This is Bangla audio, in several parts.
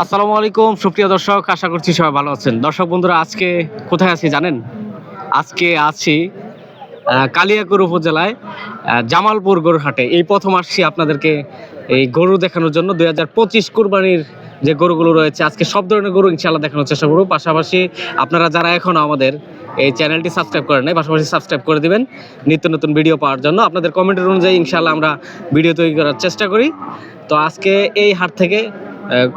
আসসালামু আলাইকুম, সুপ্রিয় দর্শক, আশা করছি সবাই ভালো আছেন। দর্শক বন্ধুরা, আজকে কোথায় আছি জানেন? আজকে আছি কালিয়াকৈর উপজেলায় জামালপুর গরুর হাটে এই প্রথম আসছি আপনাদেরকে এই গরু দেখানোর জন্য। দুই হাজার পঁচিশ কুরবানির যে গরুগুলো রয়েছে, আজকে সব ধরনের গরু ইনশাল্লাহ দেখানোর চেষ্টা করব। পাশাপাশি আপনারা যারা এখনও আমাদের এই চ্যানেলটি সাবস্ক্রাইব করেন নাই, পাশাপাশি সাবস্ক্রাইব করে দিবেন। নিত্য নতুন ভিডিও পাওয়ার জন্য। আপনাদের কমেন্টের অনুযায়ী ইনশাল্লাহ আমরা ভিডিও তৈরি করার চেষ্টা করি। তো আজকে এই হাট থেকে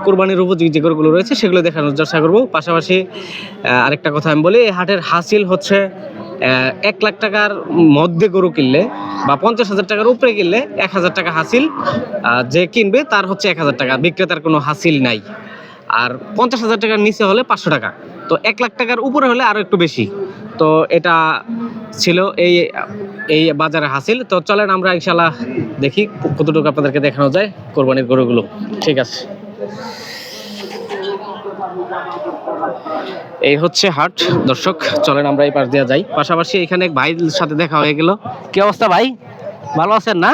কোরবানির উপযোগী যে গরুগুলো রয়েছে, সেগুলো দেখানোর চেষ্টা করব। পাশাপাশি আরেকটা কথা আমি বলি, এই হাটের হাসিল হচ্ছে এক লাখ টাকার মধ্যে গরু কিনলে বা পঞ্চাশ হাজার টাকার উপরে কিনলে এক হাজার টাকা হাসিল। যে কিনবে তার হচ্ছে এক হাজার টাকা, বিক্রেতার কোনো হাসিল নাই। আর পঞ্চাশ হাজার টাকার নিচে হলে পাঁচশো টাকা। তো এক লাখ টাকার উপরে হলে আরও একটু বেশি। তো এটা ছিল এই এই বাজারে হাসিল। তো চলেন আমরা ইনশাল্লাহ দেখি কতটুকু আপনাদেরকে দেখানো যায় কোরবানির গরুগুলো। ঠিক আছে। এই হচ্ছে হাট। দর্শক চলেন আমরা এই পাশ দিয়ে যাই। পাশাপাশি এখানে এক ভাইয়ের সাথে দেখা হয়ে গেল। কি অবস্থা ভাই? ভালো আছেন না?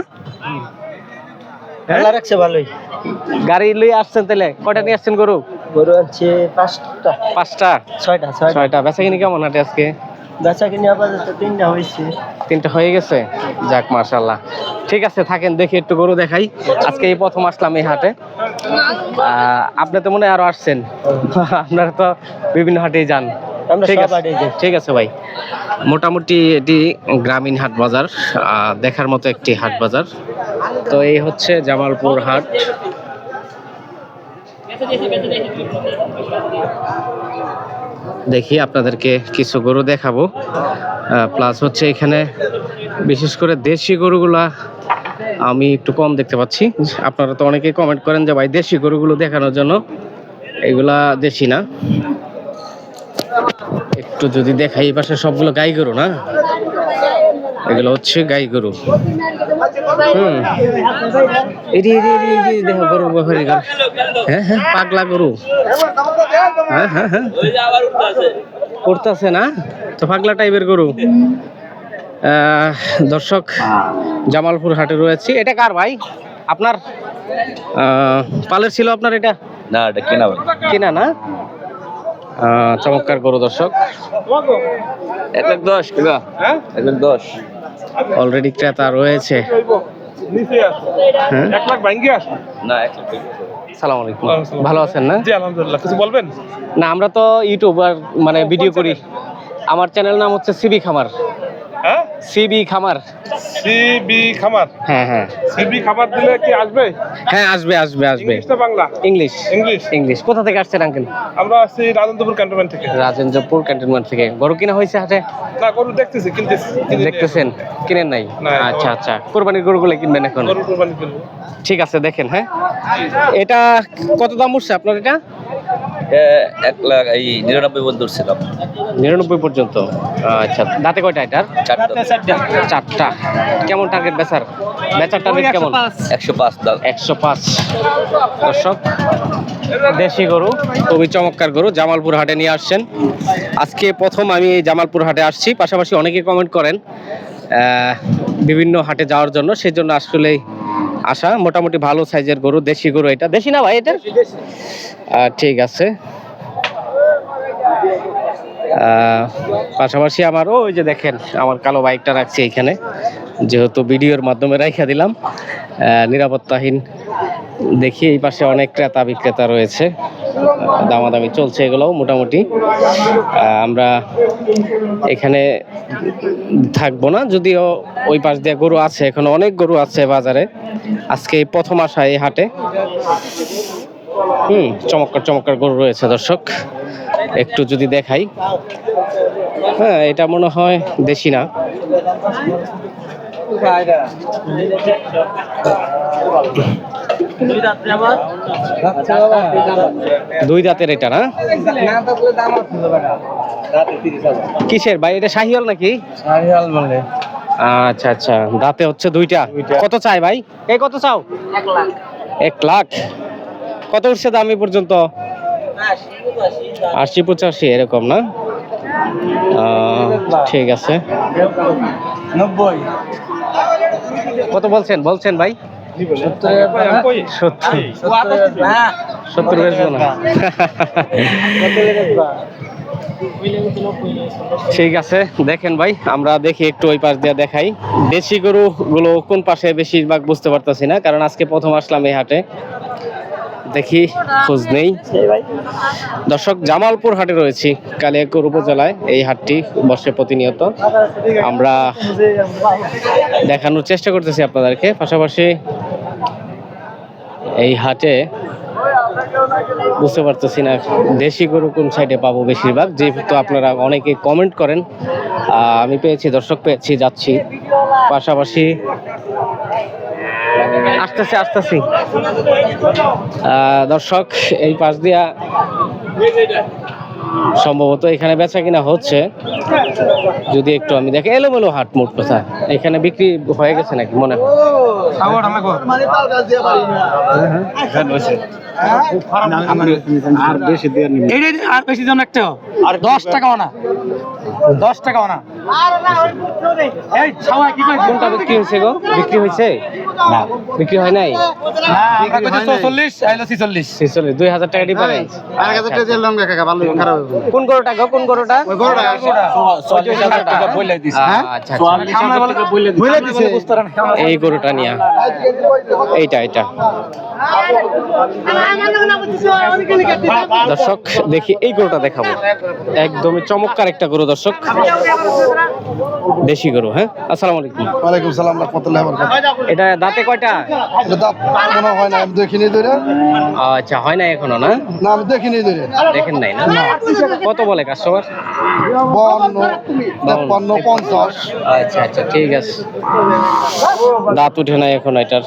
আল্লাহ রাখছে ভালোই। গাড়ি লই আসছেন তাহলে কয়টা নিয়ে আসছেন গরু? গরু আনছে পাঁচটা। পাঁচটা? ছয়টা ছয়টা। ছয়টা। বেচা কিনি কেমন হাটে আজকে? বেচা কিনে আপাতত তিনটা হয়েছে। তিনটা হয়ে গেছে? যাক মার্শাল্লাহ ঠিক আছে থাকেন দেখি একটু গরু দেখাই। আজকে এই প্রথম আসলাম এই হাটে। আপনি তো মনে হয় আরও আসছেন। আপনারা তো বিভিন্ন হাটেই যান। ঠিক আছে। ঠিক আছে ভাই। মোটামুটি এটি গ্রামীণ হাট বাজার দেখার মতো একটি হাট বাজার। তো এই হচ্ছে জামালপুর হাট। দেখি আপনাদেরকে কিছু গরু দেখাবো। প্লাস হচ্ছে এখানে বিশেষ করে দেশি গরুগুলা আমি একটু কম দেখতে পাচ্ছি। আপনারা তো অনেকে কমেন্ট করেন যে, ভাই, দেশি গরুগুলো দেখানোর জন্য এগুলা দেশি না? একটু যদি দেখাই পাশে সবগুলো গাই গরু না? এগুলো হচ্ছে গাই গরু। হুম। এটি দেখো গরু ব্যাপারী হ্যাঁ হ্যাঁ পাগলা গরু। হ্যাঁ হ্যাঁ হ্যাঁ। করতেছে না? তো পাগলা টাইপের গরু। দর্শক জামালপুর হাটে রয়েছে। এটা কার ভাই? আপনার? পালের ছিল আপনার এটা? না এটা কেনা কেনা না? চমৎকার গরু দর্শক। এক লাখ দশ টাকা। এক লাখ দশ। অলরেডি ক্রেতা রয়েছে। হ্যাঁ? ভালো আছেন না? জি আলহামদুলিল্লাহ। কিছু বলবেন? না আমরা তো ইউটিউবার মানে ভিডিও করি। আমার চ্যানেল নাম হচ্ছে সিবি খামার। সিবি খামার। সিবি খামার? হ্যাঁ হ্যাঁ। সিবি খামার দিলে কি আসবে? হ্যাঁ আসবে আসবে আসবে। ইংলিশ না বাংলা? ইংলিশ। ইংলিশ? ইংলিশ। কোথা থেকে আসছেন আঙ্কেল? আমরা আসছি রাজেন্দ্রপুর ক্যান্টনমেন্ট থেকে। রাজেন্দ্রপুর ক্যান্টনমেন্ট থেকে। গরু কিনা হয়েছে হাটে? না গরু দেখতেছি কিনতেছি কিনে দেখতেছেন? কিনেন নাই? আচ্ছা আচ্ছা। কোরবানির গরুগুলো কিনবেন এখন? গরু কোরবানি করব ঠিক আছে দেখেন হ্যাঁ। এটা কত দাম উঠছে আপনার এটা? এক লাখ এই নিরানব্বই বন্ধু ছিলাম নিরানব্বই পর্যন্ত? আচ্ছা দাঁতে কয়টা এটার? চারটা। চারটা। কেমন টার্গেট বেচার? বেচার টার্গেট কেমন? একশো পাঁচ দাম একশো পাঁচ। দর্শক দেশি গরু খুবই চমৎকার গরু জামালপুর হাটে নিয়ে আসছেন। আজকে প্রথম আমি এই জামালপুর হাটে আসছি। পাশাপাশি অনেকে কমেন্ট করেন বিভিন্ন হাটে যাওয়ার জন্য। সেই জন্য আসলেই আসা মোটামুটি ভালো সাইজের গরু, দেশি গরু এটা। দেশি না ভাই এটা? ঠিক আছে। পাশাপাশি আমার ওই যে দেখেন, আমার কালো বাইকটা রাখছি এইখানে যেহেতু ভিডিওর মাধ্যমে রাইখা দিলাম। নিরাপত্তাহীন দেখি এই পাশে অনেক ক্রেতা বিক্রেতা রয়েছে। দামাদামি চলছে এগুলোও মোটামুটি। আমরা এখানে থাকব না, যদিও ওই পাশ দিয়ে গরু আছে, এখনও অনেক গরু আছে বাজারে। আজকে প্রথম আসা এই হাটে। হুম, চমৎকার চমৎকার গরু রয়েছে দর্শক। একটু যদি দেখাই। হ্যাঁ এটা মনে হয় দেশি না। দুই দাঁতের এটা না? কিসের ভাই এটা শাহিওয়াল নাকি? বলে। আচ্ছা আচ্ছা দাঁতে হচ্ছে দুইটা। কত চাই ভাই? এই কত চাও? এক লাখ। কত উঠছে দাম এই পর্যন্ত? আশি পঁচাশি এরকম না? ঠিক আছে। নব্বই। কত বলছেন? বলছেন ভাই? ঠিক আছে, দেখেন ভাই, আমরা দেখি একটু ওই পাশ দিয়ে দেখাই। দেশি গরু গুলো কোন পাশে বেশিরভাগ বুঝতে পারতেছি না, কারণ আজকে প্রথম আসলাম এই হাটে। দেখি, খোঁজ নেই। দর্শক, জামালপুর হাটে রয়েছি, কালিয়াকুর উপজেলায়। এই হাটটি বসে প্রতিনিয়ত। আমরা দেখানোর চেষ্টা করতেছি আপনাদেরকে। পাশাপাশি এই হাটে বুঝতে পারতেছি না, দেশি গরু কোন সাইডে পাবো বেশিরভাগ? যেহেতু আপনারা অনেকে কমেন্ট করেন আমি পেয়েছি, দর্শক পেয়েছি, যাচ্ছি। পাশাপাশি আসতেছি আসতেছি। দর্শক এই পাশ দিয়া সম্ভবত এখানে বেচা কিনা হচ্ছে। যদি একটু আমি দেখি এলোমেলো হাট মোট কথা। এখানে বিক্রি হয়ে গেছে নাকি মনে হয়? আর বেশি দেওয়ার নেই। এইটাই আর বেশি জন একটা। আর দশ টাকাও না দশ টাকাও না এই সবাই কি কোনটা বিক্রি হয়েছে গো? বিক্রি হয়েছে? বিক্রি হয় নাই? চল্লিশ দুই হাজার টাকা ডিফারেন্স আর কাছে তো ভালো খারাপ। কোন গরুটা গো কোন গরুটা? ওই গরুটা চল্লিশ হাজার টাকা বলে দিছি। হ্যাঁ? আচ্ছা আচ্ছা বুঝলে দিছে। এই গরুটা নিয়া। এইটা এটা দর্শক দেখি এই গরুটা দেখাবো। একদমই চমৎকার একটা গরু দর্শক। দেশি গরু হ্যাঁ? আসসালামু আলাইকুম। ওয়ালাইকুম সালাম রহমতুল্লাহ বরকাত এটা দাঁতে কয়টা? এটা দাঁত মনে হয় না আমি দেখিনি ধরে। আচ্ছা হয় না এখনও না? না আমি দেখিনি ধরে। দেখেন নাই না। কত বলে কাস্টমার? তেপ্পান্ন পঞ্চাশ। আচ্ছা আচ্ছা ঠিক আছে। দাঁত উঠে নাই এখন এটার।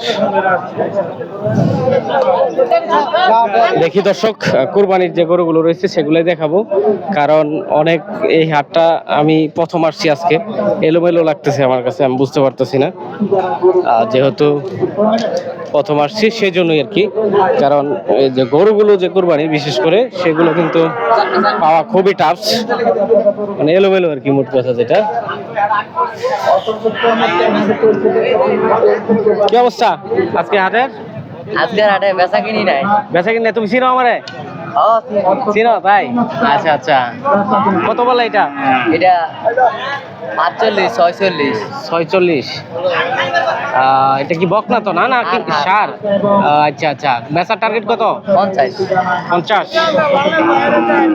দেখি দর্শক কুরবানির যে গরুগুলো রয়েছে সেগুলোই দেখাবো। কারণ অনেক এই হাটটা আমি প্রথম আসছি আজকে। এলোমেলো লাগতেছে আমার কাছে আমি বুঝতে পারতেছি না। যেহেতু প্রথম আসছি সেই জন্যই আর কি। কারণ এই যে গরুগুলো যে কুরবানি বিশেষ করে সেগুলো কিন্তু পাওয়া খুবই টাফ মানে এলোমেলো আর কি মোট কথা যেটা। কি অবস্থা? আজকে হাটের? আজকের হাটে বেচা কিনি নাই। বেচা কিনে তুমি চিনো আমারে? চিনো তাই আচ্ছা আচ্ছা। কত বলে এটা? এটা পাঁচচল্লিশ ছয়চল্লিশ। ছয়চল্লিশ। এটা কি বক না তো? না না কি হ্যাঁ, হ্যাঁ। সার? আচ্ছা আচ্ছা। বেচার টার্গেট কত? পঞ্চাশ। পঞ্চাশ।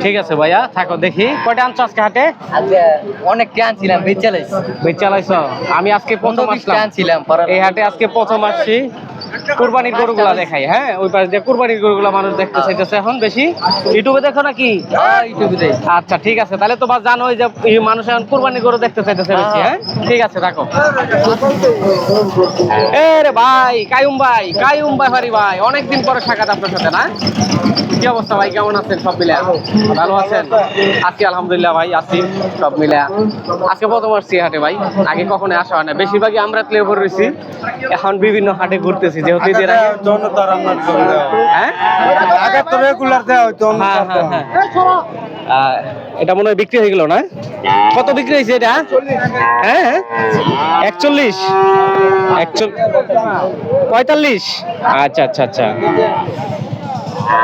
ঠিক আছে ভাইয়া থাকো দেখি। কয়টা আনছো আজকে হাটে? আজকে অনেক টান ছিলাম বিচালিশ বেচ চালাইছো আমি আজকে প্রথম আসলাম। এই হাটে আজকে প্রথম আসছি। কুরবানির গরুগুলা দেখাই হ্যাঁ? ওই পাশ দিয়ে কুরবানির গরুগুলা মানুষ দেখতে চাইতেছে এখন বেশি? ইউটিউবে দেখো নাকি? ইউটিউবে আচ্ছা ঠিক আছে তাহলে তো বা জানোই যে মানুষ এখন কুরবানি গরু দেখতে চাইতেছে বেশি হ্যাঁ। ঠিক আছে রাখো। এ রে ভাই কায়ুম ভাই কায়ুম ভাই হারি ভাই অনেকদিন পরে সাক্ষাৎ আপনার সাথে না? কি অবস্থা ভাই কেমন আছেন সব মিলে ভালো আছেন? আজকে আলহামদুলিল্লাহ ভাই আছি সব মিলে আজকে প্রথম আসছি হাটে ভাই আগে কখনো আসা হয় না। বেশিরভাগই আমরা প্লে করে রয়েছি। এখন বিভিন্ন হাটে ঘুরতেছি। যেহেতু ঈদের আগে হ্যাঁ? আগে তো রেগুলার দেওয়া হইতো হ্যাঁ হ্যাঁ এটা মনে হয় বিক্রি হয়ে গেল না? কত বিক্রি হয়েছে এটা? হ্যাঁ একচল্লিশ। পঁয়তাল্লিশ। আচ্ছা আচ্ছা আচ্ছা।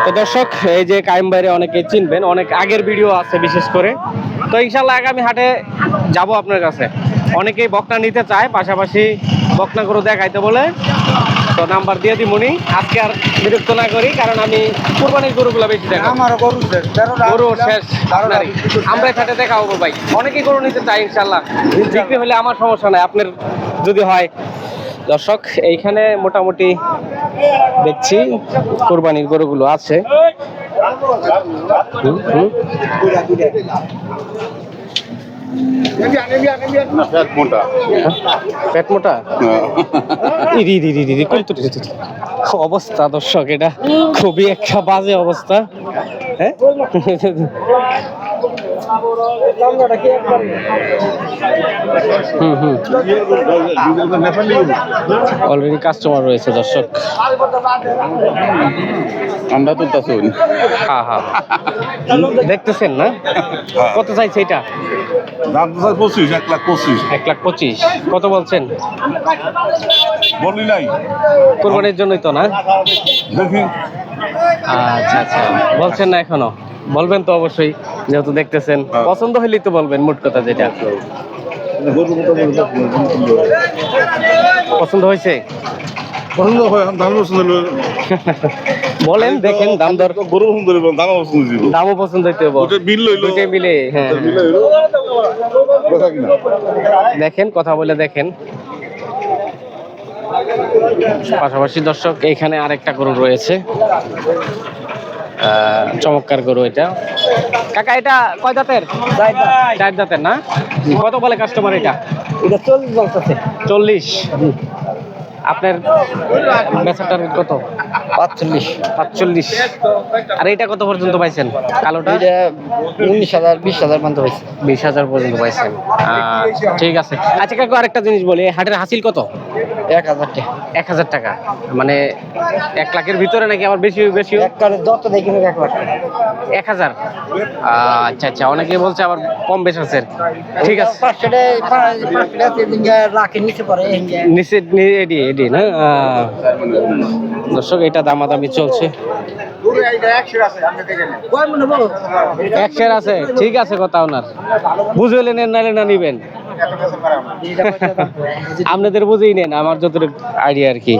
তো দর্শক এই যে কাইম বাইরে অনেকে চিনবেন অনেক আগের ভিডিও আছে বিশেষ করে। তো ইনশাল্লাহ আগামী হাটে যাব আপনার কাছে। অনেকেই বকনা নিতে চায় পাশাপাশি বকনা গরু দেখাইতে বলে তো নাম্বার দিয়ে দিমুনি আজকে আর বিরক্ত না করি কারণ আমি কুরবানির গরুগুলো বেশি দেখাবো। আমার গরু গরু শেষ আমরা এখানে দেখা হব ভাই। অনেকেই গরু নিতে চাই ইনশাল্লাহ বিক্রি হলে আমার সমস্যা নাই আপনার যদি হয়। দর্শক এইখানে মোটামুটি দেখছি কোরবানির গরুগুলো আছে। পেট মোটা। ইরি ইরি ইরি ইরি। অবস্থা দর্শক এটা খুবই একটা বাজে অবস্থা। হ্যাঁ? হুম হুম। অলরেডি কাস্টমার রয়েছে দর্শক। আমরা তো তা শুন হ্যাঁ হ্যাঁ দেখতেছেন না? কত চাইছে এটা? দাম তো স্যার পঁচিশ এক লাখ পঁচিশ। এক লাখ পঁচিশ। কত বলছেন? বললি নাই। কোরবানির জন্যই তো না? দেখি। আচ্ছা আচ্ছা। বলছেন না এখনও? বলবেন তো অবশ্যই যেহেতু দেখতেছেন। পছন্দ হইলেই তো বলবেন মোট কথা যেটা। পছন্দ হয়েছে? পছন্দ হয় দাম পছন্দ বলেন দেখেন দাম দর। গরু পছন্দ দাম পছন্দ দামও পছন্দ হইতে হবে। ওটা বিল লইলো। দুইটাই মিলে হ্যাঁ। দেখেন কথা বলে দেখেন। পাশাপাশি দর্শক এইখানে আরেকটা গরু রয়েছে। চমৎকার গরু এটা। কাকা এটা কয় দাঁতের চার দাঁতের না? কত বলে কাস্টমার এটা? এটা চল্লিশ বলতেছে। চল্লিশ? আপনার বেচাটার কত? পাঁচচল্লিশ। পাঁচচল্লিশ। আর এটা কত পর্যন্ত পাইছেন? কালোটা? এটা উনিশ হাজার বিশ হাজার পর্যন্ত হয়েছে বিশ হাজার পর্যন্ত পাইছেন। ঠিক আছে। আচ্ছা কাকু আরেকটা জিনিস বলি হাটের হাসিল কত? এক হাজার টাকা এক হাজার টাকা। মানে এক লাখের ভিতরে নাকি আবার বেশি বেশি এক যত দেখি এক লাখ এক হাজার। আচ্ছা আচ্ছা অনেকে বলছে আবার কম বেশ আছে। ঠিক আছে। নিচে এডি এডি না? দর্শক এটা দামাদামি চলছে। মনে একশের আছে ঠিক আছে কথা ওনার। বুঝলে নেন নাহলে না নিবেন। আপনাদের বুঝেই নেন আমার যতটুকু আইডিয়া আর কি।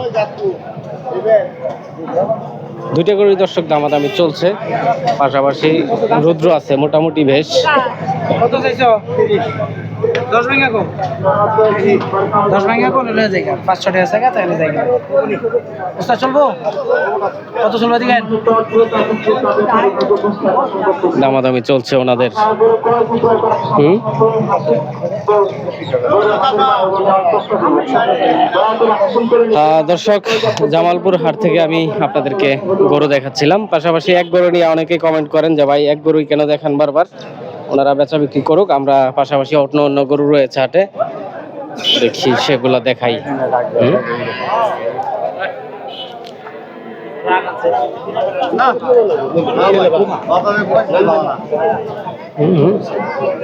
দুইটা করে দর্শক দামাদামি চলছে পাশাপাশি রুদ্র আছে মোটামুটি বেশ। কত চাইছো? দশ ভাঙা কো? দশ ভাঙা কো নিলে জায়গা তাহলে জায়গা চলবো? কত দিকেন দামাদামি চলছে ওনাদের। হুম? দর্শক, জামালপুর হাট থেকে আমি আপনাদেরকে গরু দেখাচ্ছিলাম। পাশাপাশি এক গরু নিয়ে অনেকে কমেন্ট করেন যে, ভাই, এক গরুই কেন দেখান বারবার? ওনারা বেচা বিক্রি করুক আমরা পাশাপাশি অন্য অন্য গরু রয়েছে হাটে। দেখি সেগুলা দেখাই।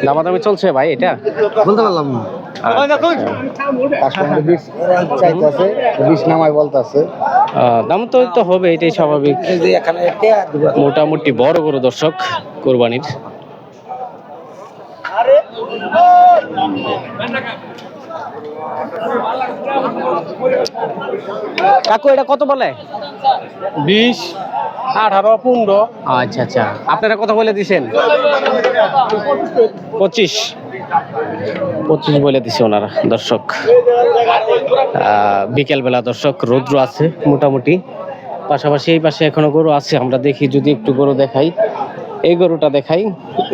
দামাদামি চলছে ভাই এটা? বলতে পারলাম বলতেছে দাম তো তো হবে এটাই স্বাভাবিক। মোটামুটি বড় বড় দর্শক কোরবানির। কাকু এটা কত বলে? বিশ আঠারো পনেরো। আচ্ছা আচ্ছা। আপনারা কত বলে দিছেন? পঁচিশ। পঁচিশ বলে দিছে ওনারা দর্শক। বিকেল বেলা দর্শক রৌদ্র আছে মোটামুটি। পাশাপাশি এই পাশে এখনও গরু আছে আমরা দেখি যদি একটু গরু দেখাই। এই গরুটা দেখাই।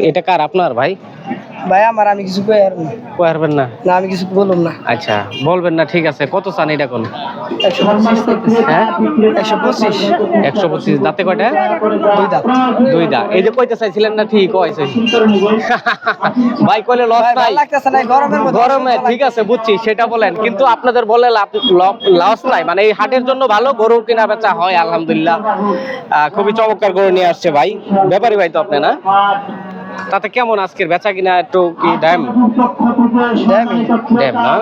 এটা কার আপনার ভাই? ভাই আমার আমি কিছু কই আর না। পারবেন না? না আমি কিছু বললাম না। আচ্ছা বলবেন না ঠিক আছে। কত চান এটা কোন? একশো পঁচিশ চাইতেছে। হ্যাঁ? একশো পঁচিশ। একশো পঁচিশ। দাঁতে কয়টা? দুই দাঁত। দুই দা এই যে কইতে চাইছিলেন না ঠিক হয়েছে ভাই কইলে লস নাই। ভালো লাগতেছে না গরমের মধ্যে গরমে ঠিক আছে বুঝছি সেটা বলেন। কিন্তু আপনাদের বলে লস নাই। মানে এই হাটের জন্য ভালো গরু কেনা বেচা হয় আলহামদুলিল্লাহ। খুবই চমৎকার গরু নিয়ে আসছে ভাই। ব্যাপারী ভাই তো আপনি না? তাতে কেমন আজকের বেচা কিনা একটু কি ড্যাম ড্যাম না।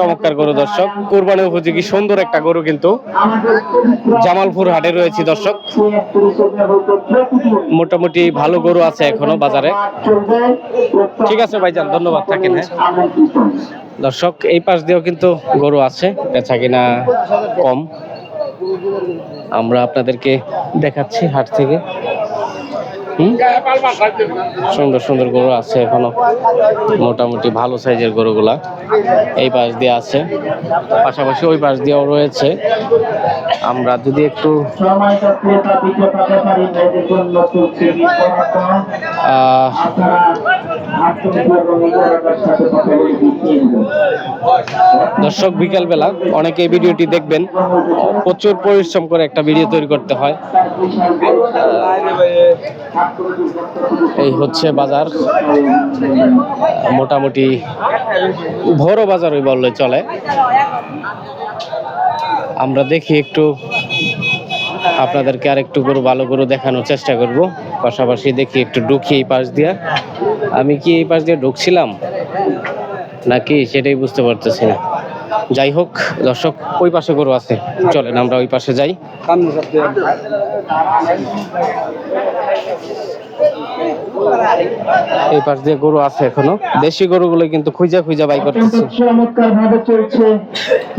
চমৎকার গরু, দর্শক। কোরবানি উপযোগী, সুন্দর একটা গরু কিন্তু জামালপুর হাটে রয়েছে, দর্শক। মোটামুটি ভালো গরু আছে এখনও বাজারে। ঠিক আছে ভাইজান, ধন্যবাদ। থাকেন হ্যাঁ। দর্শক, এই পাশ দিয়েও কিন্তু গরু আছে, বেচা কিনা কম। আমরা আপনাদেরকে দেখাচ্ছি হাট থেকে? সুন্দর সুন্দর গরু আছে এখনও। মোটামুটি ভালো সাইজের গরুগুলা এই পাশ দিয়ে আছে। পাশাপাশি ওই পাশ দিয়েও রয়েছে। আমরা যদি একটু দর্শক, বিকালবেলা অনেকে এই ভিডিওটি দেখবেন। প্রচুর পরিশ্রম করে একটা ভিডিও তৈরি করতে হয়। এই হচ্ছে বাজার। মোটামুটি বড় বাজার ওই বললে চলে। আমরা দেখি একটু আপনাদেরকে আর একটু গরু, ভালো গরু দেখানোর চেষ্টা করব। পাশাপাশি দেখি একটু ঢুকি এই পাশ দিয়া। আমি কি এই পাশ দিয়ে ঢুকছিলাম? নাকি সেটাই বুঝতে পারতেছি না। যাই হোক, দর্শক, ওই পাশে গরু আছে। চলেন, আমরা ওই পাশে যাই। এই পাশ দিয়ে গরু আছে এখনও। দেশি গরুগুলো কিন্তু খুঁজা খুঁজা বাই করতেছে। চমৎকার ভাবে চলছে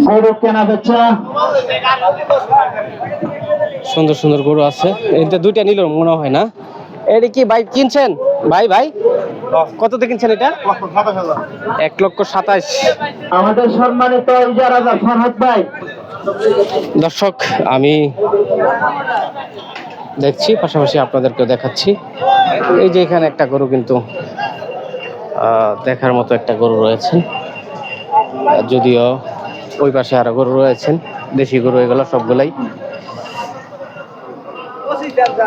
গরু কেনা বেচা সুন্দর সুন্দর গরু আছে। এটা দুইটা নিল মনে হয় না। এটা কি ভাই কিনছেন? ভাই ভাই? কততে কিনছেন এটা? এক লক্ষ সাতাশ। আমাদের সম্মানিত ফরহাদ ভাই। দর্শক আমি দেখছি পাশাপাশি আপনাদেরকে দেখাচ্ছি। এই যে এখানে একটা গরু কিন্তু আহ, দেখার মতো একটা গরু রয়েছেন যদিও ওই পাশে আরও গরু রয়েছেন। দেশি গরু এগুলো সবগুলাই।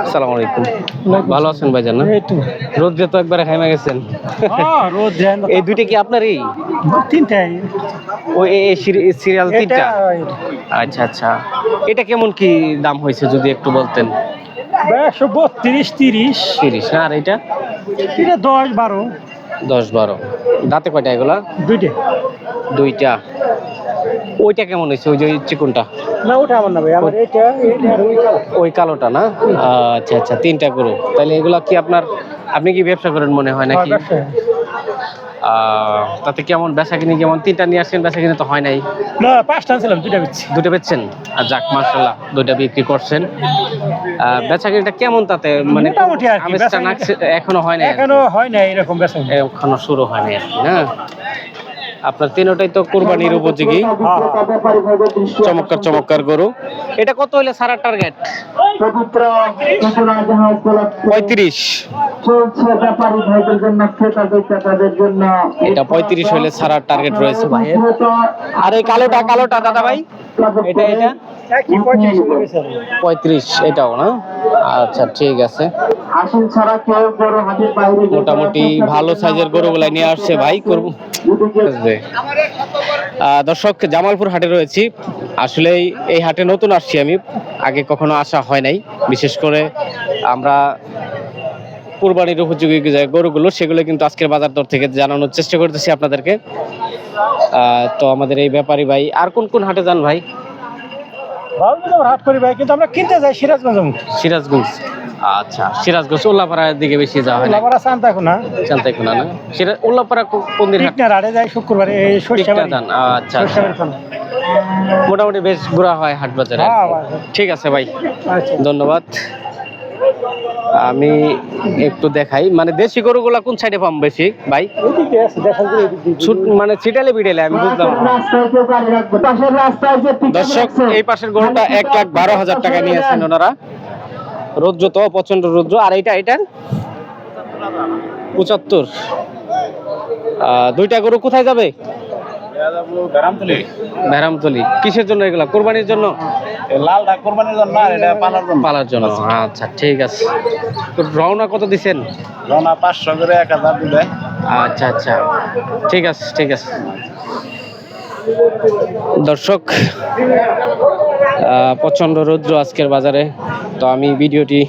আসসালামু আলাইকুম। ভালো আছেন ভাইজান না? রোদ্রে তো একবারে খাইমা গেছেন। দেন। এই দুইটা কি আপনারই? তিনটাই। ওই এই সিরিয়াল তিনটা? আচ্ছা আচ্ছা। এটা কেমন কি দাম হয়েছে যদি একটু বলতেন? একশো বত্রিশ তিরিশ। তিরিশ আর এটা? এটা দশ বারো। দশ বারো। দাঁতে কয়টা এগুলা? দুইটা। দুইটা। ওইটা কেমন হয়েছে? ওই যে চিকুনটা? না ওটা আমার না ভাই আমার এটা। ওই কালোটা না? আচ্ছা আচ্ছা তিনটা গরু। তাহলে এগুলা কি আপনার আপনি কি ব্যবসা করেন মনে হয় নাকি। আহ, তাতে কেমন বেচা কিনি কেমন তিনটা নিয়ে আসছেন বেচা কিনি তো হয় নাই। না পাঁচটা আনছিলাম দুইটা বেচছি। দুটো বেচছেন? আর যাক মার্শাল্লাহ দুইটা বিক্রি করছেন। বেচা কিনিটা কেমন তাতে? মানে আমেজটা এখনও হয় নাই এখনও হয় নাই এরকম বেচা এখনও শুরু হয়নি আর কি না? আপনার তিনটাই তো কোরবানির উপযোগী। চমৎকার চমৎকার গরু। এটা কত হইলে সারা টার্গেট পঁয়ত্রিশ। এটা পঁয়ত্রিশ হইলে সারা টার্গেট রয়েছে ভাইয়ের। আর এই কালোটা কালোটা, দাদা ভাই? এটা এটা? পঁয়ত্রিশ হলে এটাও না? আচ্ছা ঠিক আছে। মোটামুটি ভালো সাইজের গরু গরুগুলা নিয়ে আসছে ভাই, করব দর্শক জামালপুর হাটে রয়েছি। আসলে এই হাটে নতুন আসছি আমি। আগে কখনো আসা হয় নাই। বিশেষ করে আমরা কুরবানির উপযোগী যে গরুগুলো সেগুলো কিন্তু আজকের বাজার দর থেকে জানানোর চেষ্টা করতেছি আপনাদেরকে। তো আমাদের এই ব্যাপারী ভাই আর কোন কোন হাটে যান ভাই? হাট করি ভাই কিন্তু আমরা কিনতে যাই সিরাজগঞ্জ সিরাজগঞ্জ। আচ্ছা। সিরাজগঞ্জ উল্লাপাড়ার দিকে বেশি যাওয়া হয় শান্তা না চান্তাইকুনা না? সিরাজ উল্লাপাড়া কোন দিন হাটে? শুক্রবারে এই আচ্ছা আচ্ছা। মোটামুটি বেশ ঘোরা হয় হাট বাজারে। হ্যাঁ, ভাই। ঠিক আছে ভাই আচ্ছা। ধন্যবাদ। আমি একটু দেখাই মানে দেশি গরুগুলা কোন সাইডে পাম বেশি ভাই? মানে ছিটালে বিড়েলে আমি বুঝলাম। দর্শক এই পাশের গরুটা এক লাখ বারো হাজার টাকা নিয়েছেন ওনারা। রৌদ্র তো প্রচণ্ড রৌদ্র। আর এইটা এটা পঁচাত্তর। দুইটা গরু কোথায় যাবে? ভেরামতলি। কিসের জন্য এগুলা? কোরবানির জন্য? লালটা কোরবানির জন্য আর এটা পালার জন্য। পালার জন্য। আচ্ছা ঠিক আছে। তো রওনা কত দিছেন? রনা পাঁচশো করে এক হাজার দিলে। আচ্ছা আচ্ছা। ঠিক আছে ঠিক আছে। দর্শক প্রচণ্ড রৌদ্র আজকের বাজারে। তো আমি ভিডিওটি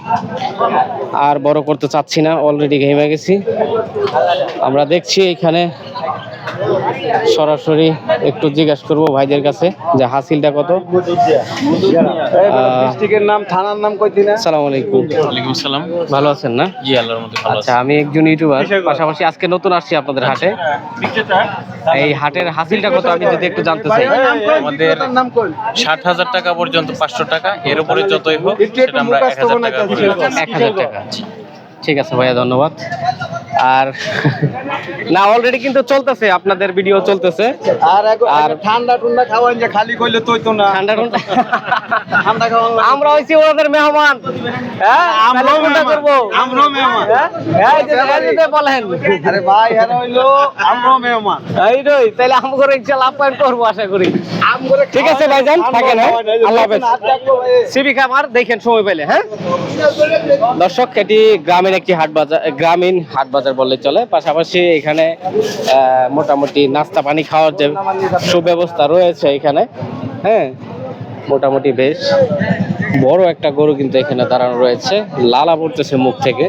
আর বড় করতে চাচ্ছি না অলরেডি ঘেমে গেছি। আমরা দেখছি এখানে সরাসরি একটু জিজ্ঞাসা করব ভাইদের কাছে যে হাসিলটা কত? ডিস্ট্রিক্টের নাম থানার নাম কই দিনা? আসসালামু আলাইকুম। ওয়ালাইকুম আসসালাম ভালো আছেন না? জি আল্লাহর মধ্যে ভালো আচ্ছা আমি একজন ইউটিউবার পাশাপাশি আজকে নতুন আসছি আপনাদের হাটে। এই হাটের হাসিলটা কত আমি যদি একটু জানতে চাই। আমাদের নাম কই? ষাট হাজার টাকা পর্যন্ত পাঁচশো টাকা এর উপরে যতই হোক সেটা আমরা এক হাজার টাকা এক হাজার টাকা। ঠিক আছে ভাইয়া ধন্যবাদ। আর না অলরেডি কিন্তু চলতেছে আপনাদের ভিডিও চলতেছে। আর আর- ঠান্ডা টুন্ডা খাওয়ান যে খালি কইলে তুই তো না। ঠান্ডা ঠান্ডা ঠান্ডা খাওয়ান আমরা হইছি ওদের মেহমান। হ্যাঁ? তাহলে কোনটা। করব? আমরাও মেহমান। হ্যাঁ? এই যে- এই যে বলেন। আরে ভাই এরা হইল আমরাও মেহমান। এই রই তাহলে আম করে ইনশাআল্লাহ আপ্যায়ন করব আশা করি। আম করে ঠিক আছে ভাইজান থাকেন হ্যাঁ? আল্লাহ হাফেজ। সিবি খামার দেখেন সময় পেলে হ্যাঁ? দর্শক এটি গ্রামীণ একটি হাট বাজার গ্রামীণ হাট বাজার বললে চলে। পাশাপাশি এখানে মোটামুটি নাস্তা পানি খাওয়ার যে সুব্যবস্থা রয়েছে এখানে হ্যাঁ মোটামুটি বেশ। বড় একটা গরু কিন্তু এখানে দাঁড়ানো রয়েছে। লালা পড়তেছে মুখ থেকে।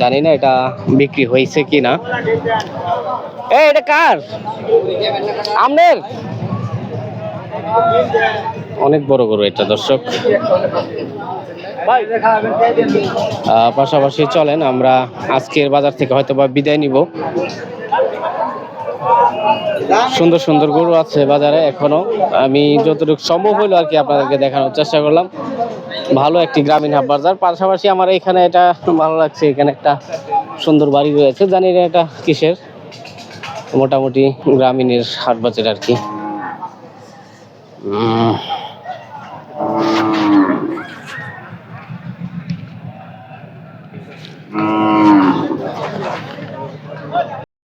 জানি না এটা বিক্রি হয়েছে কি না এটা কার? আমনের? অনেক বড় গরু এটা, দর্শক। পাশাপাশি চলেন, আমরা আজকের বাজার থেকে হয়তো বা বিদায় নিব। সুন্দর সুন্দর গরু আছে বাজারে এখনও। আমি যতটুকু সম্ভব হইল আর কি আপনাদেরকে দেখানোর চেষ্টা করলাম। ভালো একটি গ্রামীণ হাট বাজার। পাশাপাশি আমার এখানে এটা ভালো লাগছে, এখানে একটা সুন্দর বাড়ি রয়েছে। জানি না এটা কিসের। মোটামুটি গ্রামীণের হাট বাজার আর কি। Mm.